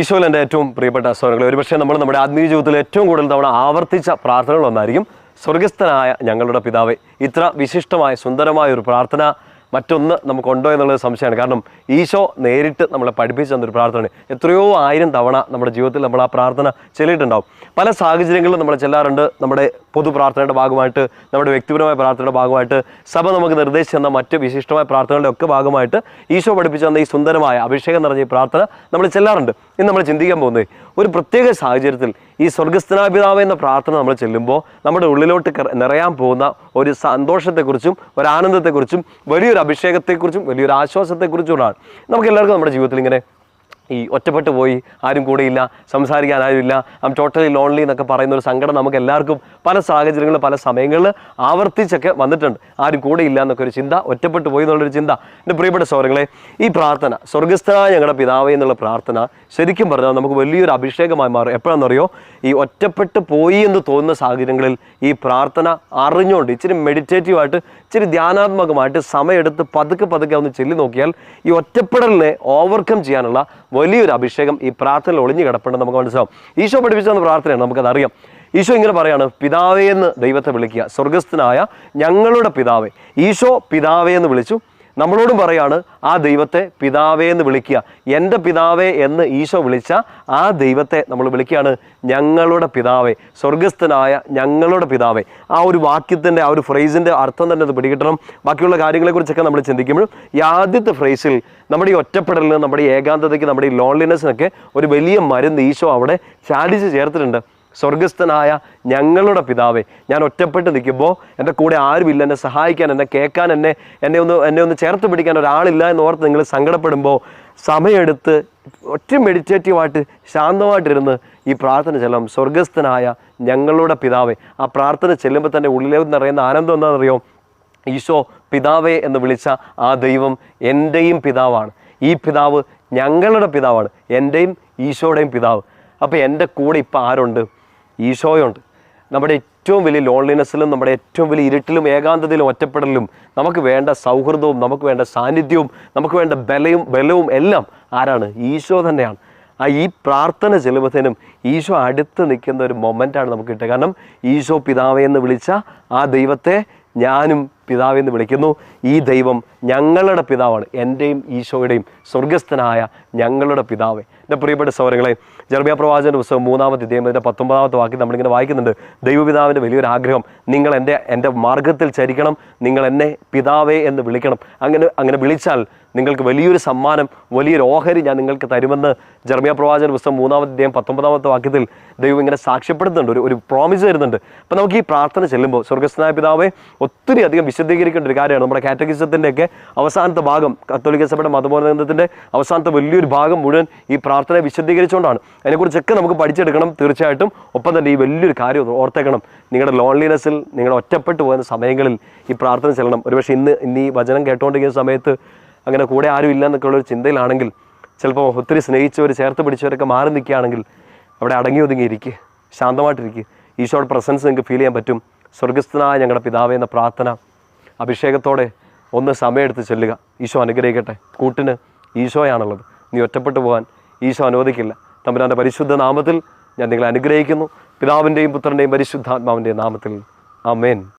ഈശോയിൽ എന്റെ ഏറ്റവും പ്രിയപ്പെട്ട സ്വരങ്ങൾ ഒരുപക്ഷെ നമ്മൾ നമ്മുടെ ആത്മീയ ജീവിതത്തിൽ ഏറ്റവും കൂടുതൽ തവണ ആവർത്തിച്ച പ്രാർത്ഥനകളൊന്നായിരിക്കും സ്വർഗസ്ഥനായ ഞങ്ങളുടെ പിതാവെ. ഇത്ര വിശിഷ്ടമായ സുന്ദരമായ ഒരു പ്രാർത്ഥന മറ്റൊന്ന് നമുക്കുണ്ടോ എന്നുള്ളത് സംശയമാണ്. കാരണം ഈശോ നേരിട്ട് നമ്മളെ പഠിപ്പിച്ചു തന്നൊരു പ്രാർത്ഥനയാണ്. എത്രയോ ആയിരം തവണ നമ്മുടെ ജീവിതത്തിൽ നമ്മൾ ആ പ്രാർത്ഥന ചെല്ലിയിട്ടുണ്ടാവും. പല സാഹചര്യങ്ങളിലും നമ്മൾ ചെല്ലാറുണ്ട്. നമ്മുടെ പൊതു പ്രാർത്ഥനയുടെ ഭാഗമായിട്ട് നമ്മുടെ വ്യക്തിപരമായ പ്രാർത്ഥനയുടെ ഭാഗമായിട്ട് സഭ നമുക്ക് നിർദ്ദേശിച്ചു തന്ന മറ്റ് വിശിഷ്ടമായ പ്രാർത്ഥനകളുടെ ഒക്കെ ഭാഗമായിട്ട് ഈശോ പഠിപ്പിച്ചു തന്ന ഈ സുന്ദരമായ അഭിഷേകം നിറഞ്ഞ ഈ പ്രാർത്ഥന നമ്മൾ ചെല്ലാറുണ്ട്. ഇന്ന് നമ്മൾ ചിന്തിക്കാൻ പോകുന്നത് ഒരു പ്രത്യേക സാഹചര്യത്തിൽ ഈ സ്വർഗസ്ഥനാപിതാവ് എന്ന പ്രാർത്ഥന നമ്മൾ ചെല്ലുമ്പോൾ നമ്മുടെ ഉള്ളിലോട്ട് നിറയാൻ പോകുന്ന ഒരു സന്തോഷത്തെക്കുറിച്ചും ഒരു ആനന്ദത്തെക്കുറിച്ചും വലിയൊരു അഭിഷേകത്തെക്കുറിച്ചും വലിയൊരു ആശ്വാസത്തെക്കുറിച്ചുമാണ്. നമുക്ക് എല്ലാവർക്കും നമ്മുടെ ജീവിതത്തിൽ ഇങ്ങനെ ഈ ഒറ്റപ്പെട്ടു പോയി ആരും കൂടെയില്ല സംസാരിക്കാൻ ആരുമില്ല. ഐം ടോട്ടലി ലോൺലി എന്നൊക്കെ പറയുന്ന ഒരു സങ്കടം നമുക്ക് എല്ലാവർക്കും പല സാഹചര്യങ്ങളിൽ പല സമയങ്ങളിൽ ആവർത്തിച്ചൊക്കെ വന്നിട്ടുണ്ട്. ആരും കൂടെയില്ല എന്നൊക്കെ ഒരു ചിന്ത ഒറ്റപ്പെട്ടു പോയി എന്നുള്ളൊരു ചിന്ത. എന്റെ പ്രിയപ്പെട്ട സൗരങ്ങളെ ഈ പ്രാർത്ഥന സ്വർഗസ്ഥനായ ഞങ്ങളുടെ പിതാവേ എന്നുള്ള പ്രാർത്ഥന ശരിക്കും പറഞ്ഞാൽ നമുക്ക് വലിയൊരു അഭിഷേകമായി മാറും. എപ്പോഴാണെന്നറിയോ? ഈ ഒറ്റപ്പെട്ടു പോയി എന്ന് തോന്നുന്ന സാഹചര്യങ്ങളിൽ ഈ പ്രാർത്ഥന അറിഞ്ഞുകൊണ്ട് ഇച്ചിരി മെഡിറ്റേറ്റീവായിട്ട് ഇച്ചിരി ധ്യാനാത്മകമായിട്ട് സമയമെടുത്ത് പതുക്കെ പതുക്കെ ഒന്ന് ചെല്ലി നോക്കിയാൽ ഈ ഒറ്റപ്പെടലിനെ ഓവർകം ചെയ്യാനുള്ള വലിയൊരു അഭിഷേകം ഈ പ്രാർത്ഥനയിൽ ഒളിഞ്ഞു കിടപ്പുണ്ടെന്ന് നമുക്ക് മനസ്സിലാവും. ഈശോ പഠിപ്പിച്ച പ്രാർത്ഥനയാണ് നമുക്കതറിയാം. ഈശോ ഇങ്ങനെ പറയാണ് പിതാവേ എന്ന് ദൈവത്തെ വിളിക്കുക. സ്വർഗസ്ഥനായ ഞങ്ങളുടെ പിതാവേ. ഈശോ പിതാവേ എന്ന് വിളിച്ചു. നമ്മളോടും പറയാണ് ആ ദൈവത്തെ പിതാവേ എന്ന് വിളിക്കുക. എന്റെ പിതാവേ എന്ന് ഈശോ വിളിച്ച ആ ദൈവത്തെ നമ്മൾ വിളിക്കുകയാണ് ഞങ്ങളുടെ പിതാവേ സ്വർഗസ്ഥനായ ഞങ്ങളുടെ പിതാവേ. ആ ഒരു വാക്യത്തിന്റെ ആ ഒരു ഫ്രേസിന്റെ അർത്ഥം തന്നെ അത് പിടികിട്ടണം. ബാക്കിയുള്ള കാര്യങ്ങളെക്കുറിച്ചൊക്കെ നമ്മൾ ചിന്തിക്കുമ്പോഴും ഈ ആദ്യത്തെ ഫ്രേസിൽ നമ്മുടെ ഈ ഒറ്റപ്പെടലിന് നമ്മുടെ ഈ ഏകാന്തതയ്ക്ക് നമ്മുടെ ഈ ലോൺലിനെസ്സിനൊക്കെ ഒരു വലിയ മരുന്ന് ഈശോ അവിടെ ചാടിച്ച് ചേർത്തിട്ടുണ്ട്. സ്വർഗസ്ഥനായ ഞങ്ങളുടെ പിതാവേ ഞാൻ ഒറ്റപ്പെട്ട് നിൽക്കുമ്പോൾ എന്റെ കൂടെ ആരുമില്ല എന്നെ സഹായിക്കാൻ എന്നെ കേൾക്കാൻ എന്നെ എന്നെ ഒന്ന് എന്നെ ഒന്ന് ചേർത്ത് പിടിക്കാൻ ഒരാളില്ല എന്ന് ഓർത്ത് നിങ്ങൾ സങ്കടപ്പെടുമ്പോൾ സമയമെടുത്ത് ഒറ്റ മെഡിറ്റേറ്റീവായിട്ട് ശാന്തമായിട്ടിരുന്ന് ഈ പ്രാർത്ഥന ചെല്ലാം. സ്വർഗസ്ഥനായ ഞങ്ങളുടെ പിതാവേ ആ പ്രാർത്ഥന ചെല്ലുമ്പോൾ തന്നെ ഉള്ളിലേക്ക് നിറയുന്ന ആനന്ദം എന്താണെന്നറിയോ? ഈശോ പിതാവേ എന്ന് വിളിച്ച ആ ദൈവം എന്റെയും പിതാവാണ്. ഈ പിതാവ് ഞങ്ങളുടെ പിതാവാണ് എന്റെയും ഈശോയുടെയും പിതാവ്. അപ്പോൾ എന്റെ കൂടെ ഇപ്പോൾ ആരുണ്ട്? ഈശോയുണ്ട്. നമ്മുടെ ഏറ്റവും വലിയ ലോൺലിനെസ്സിലും നമ്മുടെ ഏറ്റവും വലിയ ഇരുട്ടിലും ഏകാന്തതയിലും ഒറ്റപ്പെടലിലും നമുക്ക് വേണ്ട സൗഹൃദവും നമുക്ക് വേണ്ട സാന്നിധ്യവും നമുക്ക് വേണ്ട ബലയും ബലവും എല്ലാം ആരാണ്? ഈശോ തന്നെയാണ്. ആ ഈ പ്രാർത്ഥന ചെല്ലുമ്പോഴത്തേനും ഈശോ അടുത്ത് നിൽക്കുന്ന ഒരു മൊമെന്റാണ് നമുക്ക് കിട്ടുക. കാരണം ഈശോ പിതാവേ എന്ന് വിളിച്ച ആ ദൈവത്തെ ഞാനും പിതാവേ എന്ന് വിളിക്കുന്നു. ഈ ദൈവം ഞങ്ങളുടെ പിതാവാണ്. എന്റെയും ഈശോയുടെയും സ്വർഗസ്ഥനായ ഞങ്ങളുടെ പിതാവേ. എന്റെ പ്രിയപ്പെട്ട സൗരങ്ങളെ ജർമ്മിയ പ്രവാചകന്റെ പുസ്തകം മൂന്നാമത്തെ ദൈവം അതിന്റെ പത്തൊമ്പതാമത്തെ വാക്കി നമ്മളിങ്ങനെ വായിക്കുന്നുണ്ട്. ദൈവപിതാവിന്റെ വലിയൊരു ആഗ്രഹം നിങ്ങൾ എന്റെ എന്റെ മാർഗത്തിൽ ചരിക്കണം നിങ്ങൾ എന്നെ പിതാവേ എന്ന് വിളിക്കണം. അങ്ങനെ അങ്ങനെ വിളിച്ചാൽ നിങ്ങൾക്ക് വലിയൊരു സമ്മാനം വലിയൊരു ഓഹരി ഞാൻ നിങ്ങൾക്ക് തരുമെന്ന് ജർമ്മിയ പ്രവാചകൻ പുസ്തകം മൂന്നാമത്തെ ദൈവം പത്തൊമ്പതാമത്തെ വാക്യത്തിൽ ദൈവം ഇങ്ങനെ സാക്ഷ്യപ്പെടുത്തുന്നുണ്ട് ഒരു ഒരു പ്രോമിസ് തരുന്നുണ്ട്. അപ്പോൾ നമുക്ക് ഈ പ്രാർത്ഥന ചെല്ലുമ്പോൾ സ്വർഗസ്നായ പിതാവെ ഒത്തിരി അധികം വിശദീകരിക്കേണ്ട ഒരു കാര്യമാണ്. നമ്മുടെ കാറ്റഗിസത്തിന്റെ ഒക്കെ അവസാനത്തെ ഭാഗം കത്തോലിക്ക സഭയുടെ മതബോധനത്തിന്റെ അവസാനത്തെ വലിയൊരു ഭാഗം മുഴുവൻ ഈ പ്രാർത്ഥന വിശദീകരിച്ചുകൊണ്ടാണ്. അതിനെക്കുറിച്ചൊക്കെ നമുക്ക് പഠിച്ചെടുക്കണം തീർച്ചയായിട്ടും. ഒപ്പം തന്നെ ഈ വലിയൊരു കാര്യം ഓർത്തേക്കണം. നിങ്ങളുടെ ലോൺലിനെസ്സിൽ നിങ്ങളുടെ ഒറ്റപ്പെട്ടു പോകുന്ന സമയങ്ങളിൽ ഈ പ്രാർത്ഥന ചെല്ലണം. ഒരുപക്ഷെ ഇന്ന് ഇന്ന് ഈ വചനം കേട്ടുകൊണ്ടിരിക്കുന്ന സമയത്ത് അങ്ങനെ കൂടെ ആരും ഇല്ല എന്നൊക്കെയുള്ള ഒരു ചിന്തയിലാണെങ്കിൽ ചിലപ്പോൾ ഒത്തിരി സ്നേഹിച്ചവർ ചേർത്ത് പിടിച്ചവരൊക്കെ മാറി നിൽക്കുകയാണെങ്കിൽ അവിടെ അടങ്ങി ഒതുങ്ങി ഇരിക്കുക ശാന്തമായിട്ടിരിക്കുക ഈശോയുടെ പ്രസൻസ് നിങ്ങൾക്ക് ഫീൽ ചെയ്യാൻ പറ്റും. സ്വർഗസ്ഥനായ ഞങ്ങളുടെ പിതാവേ എന്ന പ്രാർത്ഥന അഭിഷേകത്തോടെ ഒന്ന് സമയമെടുത്ത് ചെല്ലുക. ഈശോ അനുഗ്രഹിക്കട്ടെ. കൂട്ടിന് ഈശോയാണുള്ളത്. നീ ഒറ്റപ്പെട്ടു പോകാൻ ഈശോ അനുവദിക്കില്ല. തമ്പുരാന്റെ പരിശുദ്ധ നാമത്തിൽ ഞാൻ നിങ്ങളെ അനുഗ്രഹിക്കുന്നു. പിതാവിന്റെയും പുത്രന്റെയും പരിശുദ്ധാത്മാവിന്റെയും നാമത്തിൽ. ആമേൻ.